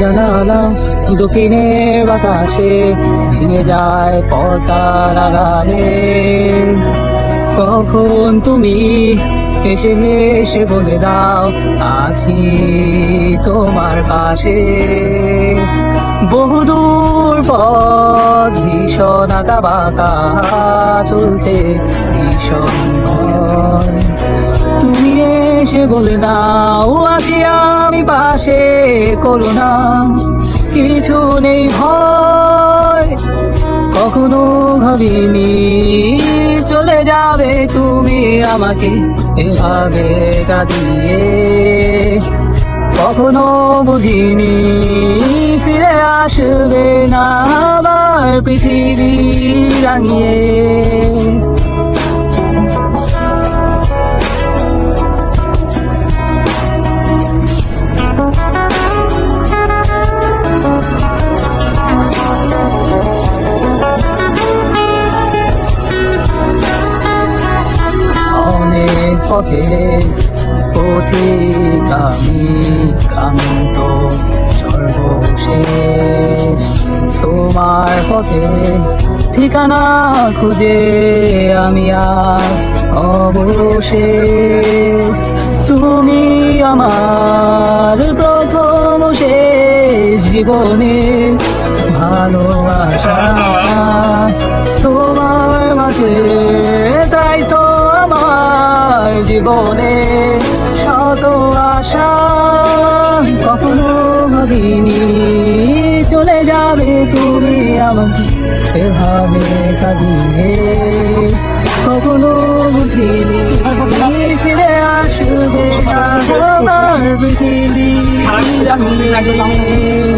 জানালা দক্ষিণে বাতাসে, ভেঙে যায় পর্দার আড়ালে। কখন তুমি এসে এসে বলে দাও, আছি তোমার পাশে। বহুদূর পথ, ভীষণ আঁকা বাঁকা, চলতে ভীষণ এসে বলে দাও আছি আমি পাশে করো না কিছু নেই ভয়, কখনো ভাবিনি। চলে যাবে তুমি আমাকে এভাবে কাঁদিয়ে। কখনো বুঝিনি, ফিরে আসবে না আবার পৃথিবী রাঙিয়ে। পথে, পথিক আমি ক্লান্ত, সর্বশেষ তোমার পথে। ঠিকানা খুঁজে আমি আজ অবশেষ। তুমি আমার প্রথম শেষ জীবনে ভালোবাসা। জীবনে শত আশা কখনো ভাবিনি। চলে যাবে তুমি আমাকে এভাবে কাঁদিয়ে। কখনো বুঝিনি, ফিরে আসবে আমার রাঙিয়ে